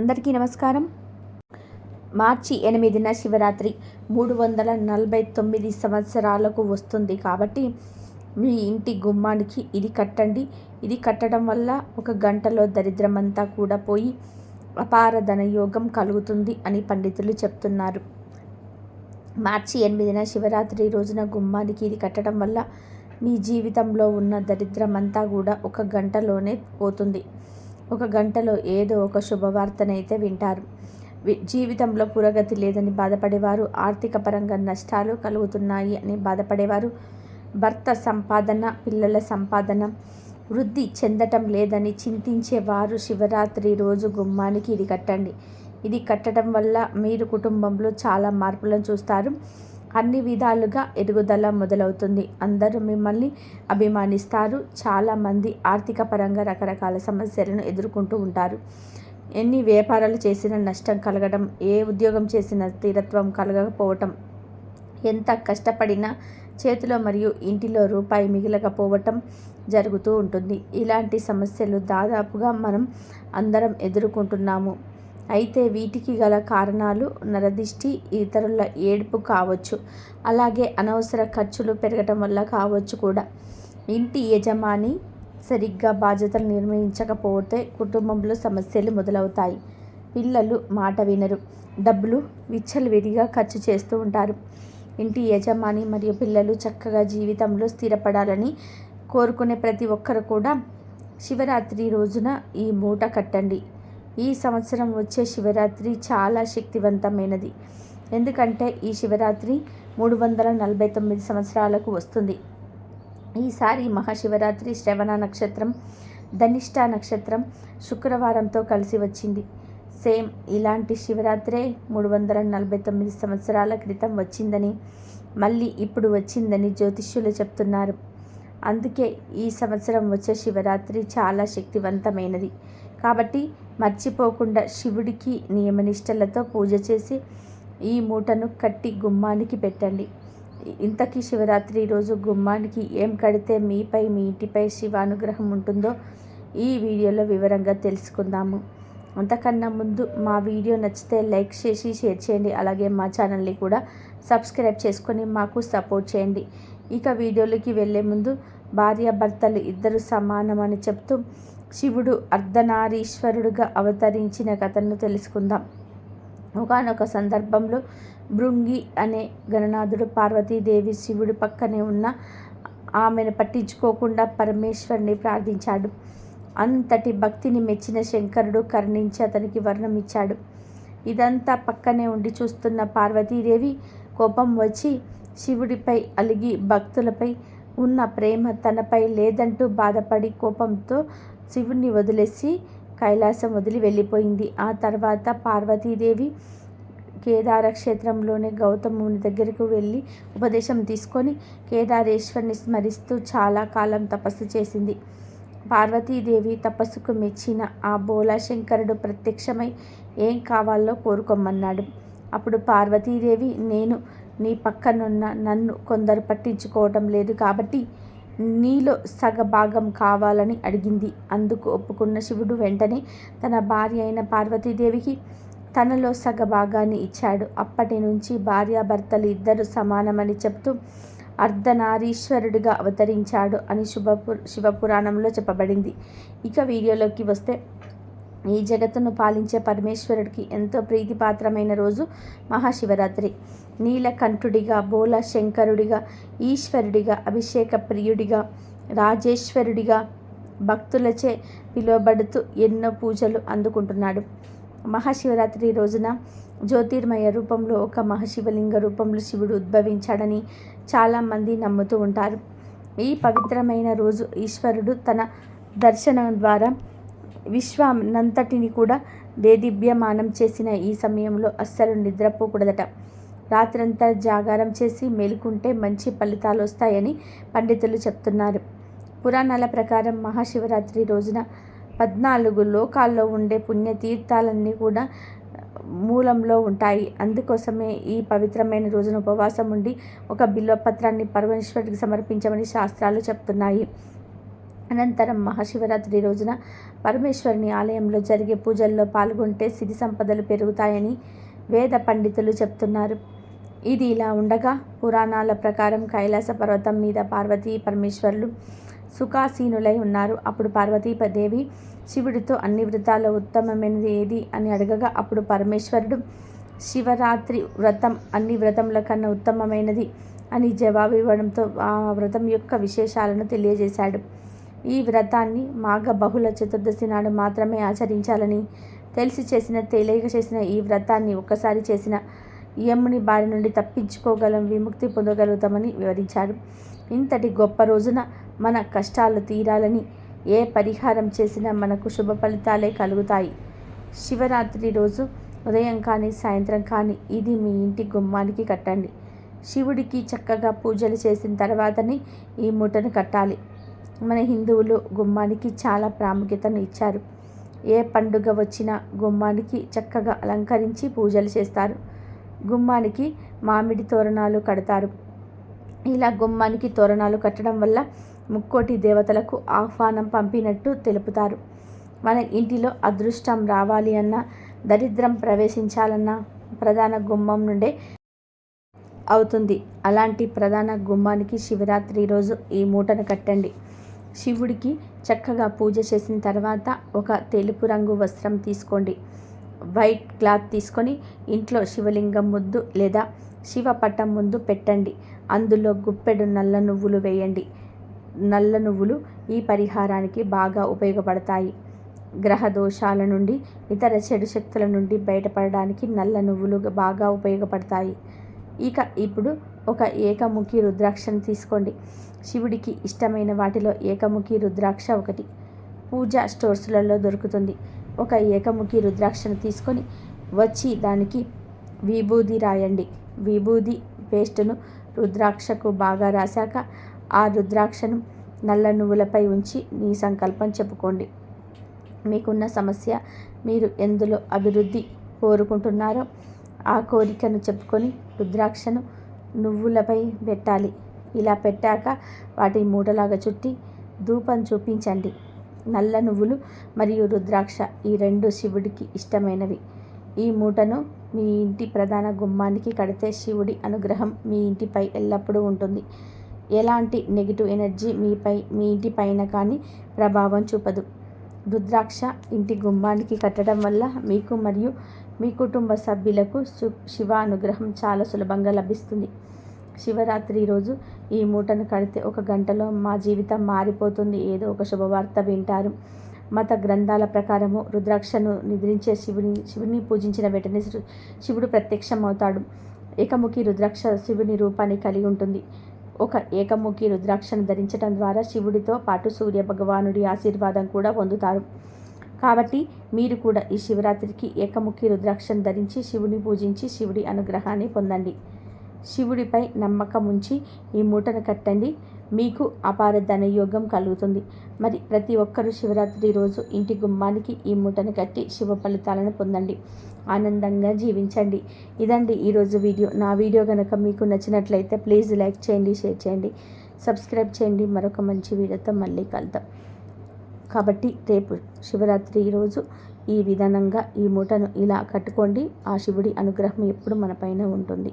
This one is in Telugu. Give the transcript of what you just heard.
అందరికీ నమస్కారం. మార్చి ఎనిమిదిన శివరాత్రి మూడు వందల నలభై తొమ్మిది సంవత్సరాలకు వస్తుంది కాబట్టి మీ ఇంటి గుమ్మానికి ఇది కట్టండి. ఇది కట్టడం వల్ల ఒక గంటలో దరిద్రమంతా కూడా పోయి అపార ధనయోగం కలుగుతుంది అని పండితులు చెప్తున్నారు. మార్చి ఎనిమిదిన శివరాత్రి రోజున గుమ్మానికి ఇది కట్టడం వల్ల మీ జీవితంలో ఉన్న దరిద్రమంతా కూడా ఒక గంటలోనే పోతుంది. ఒక గంటలో ఏదో ఒక శుభవార్తనైతే వింటారు. జీవితంలో పురోగతి లేదని బాధపడేవారు ఆర్థిక పరంగా నష్టాలు కలుగుతున్నాయి అని బాధపడేవారు. భర్త సంపాదన పిల్లల సంపాదన వృద్ధి చెందటం లేదని చింతించేవారు శివరాత్రి రోజు గుమ్మానికి ఇది కట్టండి ఇది కట్టడం వల్ల మీరు కుటుంబంలో చాలా మార్పులను చూస్తారు. అన్ని విధాలుగా ఎదుగుదల మొదలవుతుంది. అందరూ మిమ్మల్ని అభిమానిస్తారు. చాలామంది ఆర్థిక పరంగా రకరకాల సమస్యలను ఎదుర్కొంటూ ఉంటారు. ఎన్ని వ్యాపారాలు చేసినా నష్టం కలగడం ఏ ఉద్యోగం చేసినా స్థిరత్వం కలగకపోవటం ఎంత కష్టపడినా చేతిలో మరియు ఇంటిలో రూపాయి మిగిలకపోవటం జరుగుతూ ఉంటుంది. ఇలాంటి సమస్యలు దాదాపుగా మనం అందరం ఎదుర్కొంటున్నాము. అయితే వీటికి గల కారణాలు నరదిష్టి ఇతరుల ఏడుపు కావచ్చు. అలాగే అనవసర ఖర్చులు పెరగటం వల్ల కావచ్చు కూడా. ఇంటి యజమాని సరిగ్గా బాధ్యతలు నిర్వహించకపోతే కుటుంబంలో సమస్యలు మొదలవుతాయి. పిల్లలు మాట వినరు. డబ్బులు విచ్చలవిడిగా ఖర్చు చేస్తూ ఉంటారు. ఇంటి యజమాని మరియు పిల్లలు చక్కగా జీవితంలో స్థిరపడాలని కోరుకునే ప్రతి ఒక్కరు కూడా శివరాత్రి రోజున ఈ మూట కట్టండి. ఈ సంవత్సరం వచ్చే శివరాత్రి చాలా శక్తివంతమైనది. ఎందుకంటే ఈ శివరాత్రి మూడు వందల నలభై తొమ్మిది సంవత్సరాలకు వస్తుంది. ఈసారి మహాశివరాత్రి శ్రవణ నక్షత్రం ధనిష్ట నక్షత్రం శుక్రవారంతో కలిసి వచ్చింది. సేమ్ ఇలాంటి శివరాత్రే మూడు వందల నలభై తొమ్మిది సంవత్సరాల క్రితం వచ్చిందని మళ్ళీ ఇప్పుడు వచ్చిందని జ్యోతిష్యులు చెప్తున్నారు. అందుకే ఈ సంవత్సరం వచ్చే శివరాత్రి చాలా శక్తివంతమైనది. కాబట్టి మర్చిపోకుండా శివుడికి నియమనిష్టలతో పూజ చేసి ఈ మూటను కట్టి గుమ్మానికి పెట్టండి. ఇంతకీ శివరాత్రి రోజు గుమ్మానికి ఏం కడితే మీపై మీ ఇంటిపై శివానుగ్రహం ఉంటుందో ఈ వీడియోలో వివరంగా తెలుసుకుందాము. అంతకన్నా ముందు మా వీడియో నచ్చితే లైక్ చేసి షేర్ చేయండి. అలాగే మా ఛానల్ని కూడా సబ్స్క్రైబ్ చేసుకొని మాకు సపోర్ట్ చేయండి. ఇక వీడియోలోకి వెళ్ళే ముందు భార్యాభర్తలు ఇద్దరు సమానమని చెప్తూ శివుడు అర్ధనారీశ్వరుడుగా అవతరించిన కథను తెలుసుకుందాం. ఒకనొక సందర్భంలో భృంగి అనే గణనాథుడు పార్వతీదేవి శివుడి పక్కనే ఉన్న ఆమెను పట్టించుకోకుండా పరమేశ్వరుని ప్రార్థించాడు. అంతటి భక్తిని మెచ్చిన శంకరుడు కరుణించి అతనికి వర్ణం ఇచ్చాడు. ఇదంతా పక్కనే ఉండి చూస్తున్న పార్వతీదేవి కోపం వచ్చి శివుడిపై అలిగి భక్తులపై ఉన్న ప్రేమ తనపై లేదంటూ బాధపడి కోపంతో శివుణ్ణి వదిలేసి కైలాసం వదిలి వెళ్ళిపోయింది. ఆ తర్వాత పార్వతీదేవి కేదార క్షేత్రంలోనే గౌతముని దగ్గరకు వెళ్ళి ఉపదేశం తీసుకొని కేదారేశ్వరిని స్మరిస్తూ చాలా కాలం తపస్సు చేసింది. పార్వతీదేవి తపస్సుకు మెచ్చిన ఆ బోలాశంకరుడు ప్రత్యక్షమై ఏం కావాలో కోరుకోమన్నాడు. అప్పుడు పార్వతీదేవి నేను నీ పక్కనున్న నన్ను కొందరు పట్టించుకోవటం లేదు కాబట్టి నీలో సగభాగం కావాలని అడిగింది. అందుకు ఒప్పుకున్న శివుడు వెంటనే తన భార్య అయిన పార్వతీదేవికి తనలో సగభాగాన్ని ఇచ్చాడు. అప్పటి నుంచి భార్యాభర్తలు ఇద్దరు సమానమని చెప్తూ అర్ధనారీశ్వరుడిగా అవతరించాడు అని శుభపు శివపురాణంలో చెప్పబడింది. ఇక వీడియోలోకి వస్తే ఈ జగత్తును పాలించే పరమేశ్వరుడికి ఎంతో ప్రీతిపాత్రమైన రోజు మహాశివరాత్రి. నీలకంఠుడిగా బోల శంకరుడిగా ఈశ్వరుడిగా అభిషేక ప్రియుడిగా రాజేశ్వరుడిగా భక్తులచే పిలువబడుతూ ఎన్నో పూజలు అందుకుంటున్నాడు. మహాశివరాత్రి రోజున జ్యోతిర్మయ రూపంలో ఒక మహాశివలింగ రూపంలో శివుడు ఉద్భవించాడని చాలామంది నమ్ముతూ ఉంటారు. ఈ పవిత్రమైన రోజు ఈశ్వరుడు తన దర్శనం ద్వారా విశ్వానంతటిని కూడా దేదీభ్యమానం చేసిన ఈ సమయంలో అస్సలు నిద్రపోకూడదట. రాత్రంతా జాగారం చేసి మేలుకుంటే మంచి ఫలితాలు వస్తాయని పండితులు చెప్తున్నారు. పురాణాల ప్రకారం మహాశివరాత్రి రోజున పద్నాలుగు లోకాల్లో ఉండే పుణ్యతీర్థాలన్నీ కూడా మూలంలో ఉంటాయి. అందుకోసమే ఈ పవిత్రమైన రోజున ఉపవాసం ఉండి ఒక బిల్వపత్రాన్ని పరమేశ్వరుడికి సమర్పించమని శాస్త్రాలు చెప్తున్నాయి. అనంతరం మహాశివరాత్రి రోజున పరమేశ్వరుని ఆలయంలో జరిగే పూజల్లో పాల్గొంటే సిరి సంపదలు పెరుగుతాయని వేద పండితులు చెప్తున్నారు. ఇది ఇలా ఉండగా పురాణాల ప్రకారం కైలాస పర్వతం మీద పార్వతీ పరమేశ్వరులు సుఖాసీనులై ఉన్నారు. అప్పుడు పార్వతీపదేవి శివుడితో అన్ని వ్రతాలు ఉత్తమమైనది ఏది అని అడగగా అప్పుడు పరమేశ్వరుడు శివరాత్రి వ్రతం అన్ని వ్రతముల కన్నా ఉత్తమమైనది అని జవాబు ఇవ్వడంతో ఆ వ్రతం యొక్క విశేషాలను తెలియజేశాడు. ఈ వ్రతాన్ని మాఘ బహుళ చతుర్దశి నాడు మాత్రమే ఆచరించాలని తెలిసి చేసిన తెలియక చేసిన ఈ వ్రతాన్ని ఒక్కసారి చేసిన యముని బారి నుండి తప్పించుకోగలం విముక్తి పొందగలుగుతామని వివరించారు. ఇంతటి గొప్ప రోజున మన కష్టాలు తీరాలని ఏ పరిహారం చేసినా మనకు శుభ ఫలితాలే కలుగుతాయి. శివరాత్రి రోజు ఉదయం కానీ సాయంత్రం కానీ ఇది మీ ఇంటి గుమ్మానికి కట్టండి. శివుడికి చక్కగా పూజలు చేసిన తర్వాతనే ఈ మూటను కట్టాలి. మన హిందువులు గుమ్మానికి చాలా ప్రాముఖ్యతను ఇచ్చారు. ఏ పండుగ వచ్చినా గుమ్మానికి చక్కగా అలంకరించి పూజలు చేస్తారు. గుమ్మానికి మామిడి తోరణాలు కడతారు. ఇలా గుమ్మానికి తోరణాలు కట్టడం వల్ల ముక్కోటి దేవతలకు ఆహ్వానం పంపినట్టు తెలుపుతారు. మన ఇంటిలో అదృష్టం రావాలి అన్నా దరిద్రం ప్రవేశించాలన్నా ప్రధాన గుమ్మం నుండే అవుతుంది. అలాంటి ప్రధాన గుమ్మానికి శివరాత్రి రోజు ఈ మూటను కట్టండి. శివుడికి చక్కగా పూజ చేసిన తర్వాత ఒక తెలుపు రంగు వస్త్రం తీసుకోండి. వైట్ క్లాత్ తీసుకొని ఇంట్లో శివలింగం ముద్దు లేదా శివపటం ముందు పెట్టండి. అందులో గుప్పెడు నల్ల నువ్వులు వేయండి. నల్ల నువ్వులు ఈ పరిహారానికి బాగా ఉపయోగపడతాయి. గ్రహ దోషాల నుండి ఇతర చెడు శక్తుల నుండి బయటపడడానికి నల్ల నువ్వులు బాగా ఉపయోగపడతాయి. ఇక ఇప్పుడు ఒక ఏకముఖి రుద్రాక్షను తీసుకోండి. శివుడికి ఇష్టమైన వాటిలో ఏకముఖి రుద్రాక్ష ఒకటి. పూజా స్టోర్స్లలో దొరుకుతుంది. ఒక ఏకముఖి రుద్రాక్షను తీసుకొని వచ్చి దానికి విభూది రాయండి. విభూది పేస్టును రుద్రాక్షకు బాగా రాశాక ఆ రుద్రాక్షను నల్ల నువ్వులపై ఉంచి నీ సంకల్పం చెప్పుకోండి. మీకున్న సమస్య మీరు ఎందులో అభివృద్ధి కోరుకుంటున్నారో ఆ కోరికను చెప్పుకొని రుద్రాక్షను నువ్వులపై పెట్టాలి. ఇలా పెట్టాక వాటి మూటలాగా చుట్టి ధూపం చూపించండి. నల్ల నువ్వులు మరియు రుద్రాక్ష ఈ రెండు శివుడికి ఇష్టమైనవి. ఈ మూటను మీ ఇంటి ప్రధాన గుమ్మానికి కడితే శివుడి అనుగ్రహం మీ ఇంటిపై ఎల్లప్పుడూ ఉంటుంది. ఎలాంటి నెగిటివ్ ఎనర్జీ మీపై మీ ఇంటి పైన కానీ ప్రభావం చూపదు. రుద్రాక్ష ఇంటి గుమ్మానికి కట్టడం వల్ల మీకు మరియు మీ కుటుంబ సభ్యులకు శివ అనుగ్రహం చాలా సులభంగా లభిస్తుంది. శివరాత్రి రోజు ఈ మూటను కడితే ఒక గంటలో మా జీవితం మారిపోతుంది. ఏదో ఒక శుభవార్త వింటారు. మత గ్రంథాల ప్రకారము రుద్రాక్షను నిద్రించే శివుని శివుని పూజించిన వెంటనే శివుడు ప్రత్యక్షమవుతాడు. ఏకముఖి రుద్రాక్ష శివుని రూపాన్ని కలిగి ఉంటుంది. ఒక ఏకముఖి రుద్రాక్షను ధరించడం ద్వారా శివుడితో పాటు సూర్య భగవానుడి ఆశీర్వాదం కూడా పొందుతారు. కాబట్టి మీరు కూడా ఈ శివరాత్రికి ఏకముఖి రుద్రాక్షను ధరించి శివుని పూజించి శివుడి అనుగ్రహాన్ని పొందండి. శివుడిపై నమ్మకం ఉంచి ఈ మూటను కట్టండి. మీకు అపార ధనయోగం కలుగుతుంది. మరి ప్రతి ఒక్కరూ శివరాత్రి రోజు ఇంటి గుమ్మానికి ఈ మూటను కట్టి శివ ఫలితాలను పొందండి. ఆనందంగా జీవించండి. ఇదండి ఈరోజు వీడియో. నా వీడియో కనుక మీకు నచ్చినట్లయితే ప్లీజ్ లైక్ చేయండి షేర్ చేయండి. సబ్స్క్రైబ్ చేయండి. మరొక మంచి వీడియోతో మళ్ళీ కలుద్దాం. కాబట్టి రేపు శివరాత్రి రోజు ఈ విధానంగా ఈ మూటను ఇలా కట్టుకోండి. ఆ శివుడి అనుగ్రహం ఎప్పుడు మన పైన ఉంటుంది.